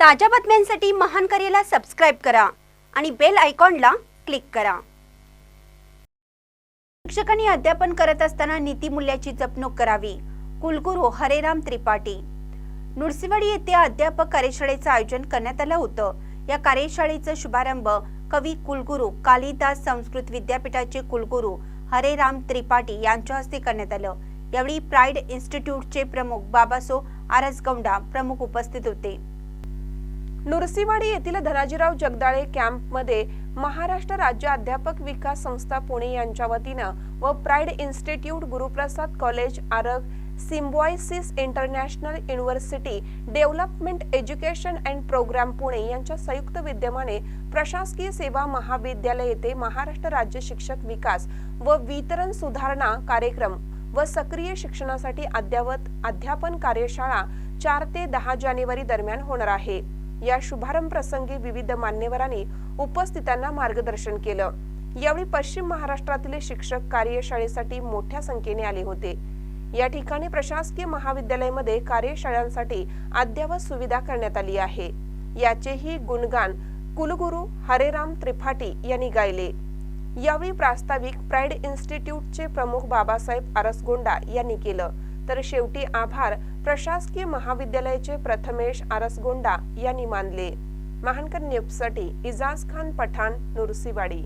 ताज्या बातम्यांसाठी महान करेला सबस्क्राईब करा आणि बेल आयकॉनला क्लिक करा. शिक्षकांनी अध्यापन करत असताना नीतिमूल्याची जपणूक करावी. कुलगुरू हरेराम त्रिपाठी. नुरसिवाडी येथे अध्यापक कार्यशाळेचं आयोजन करण्यात आलं होतं. या कार्यशाळेचा शुभारंभ कवी कुलगुरू कालिदास संस्कृत विद्यापीठाचे कुलगुरू हरेराम त्रिपाठी यांच्या हस्ते करण्यात आलं. यावेळी प्राईड इन्स्टिट्यूटचे प्रमुख बाबासो आरसगौंडा प्रमुख उपस्थित होते. नुरसीवाडी येथील धनाजीराव जगदाळे कॅम्पमध्ये महाराष्ट्र राज्य अध्यापक विकास संस्था पुणे यांच्या वतीनं व pride institute Guruprasad college Arag Symbiosis International University development education and programme Pune यांच्या संयुक्त विद्यमाने प्रशासकीय सेवा महाविद्यालय येथे महाराष्ट्र राज्य शिक्षक विकास व वितरण सुधारणा कार्यक्रम व सक्रिय शिक्षणासाठी अद्ययावत अध्यापन कार्यशाळा चार ते दहा जानेवारी दरम्यान होणार आहे. या शुभारंभ प्रसंगी विविध मान्यवरांनी उपस्थितांना मार्गदर्शन केलं. यावेळी पश्चिम महाराष्ट्रातील शिक्षक कार्यशाळेसाठी मोठ्या संख्येने आले होते. या ठिकाणी प्रशासकीय महाविद्यालयामध्ये कार्यशाळांसाठी अद्ययावत सुविधा करण्यात आली आहे. याचेही गुणगान कुलगुरू हरेराम त्रिपाठी यांनी गायले. यावेळी प्रास्ताविक प्राईड इन्स्टिट्यूटचे प्रमुख बाबासाहेब आरसगोंडा यांनी केलं. तर शेवटी आभार. प्रशासकीय महाविद्यालयाचे प्रथमेश आरसगोंडा यांनी मानले. महानकर न्यूजसाठी इजाज खान पठाण नुरसीवाडी.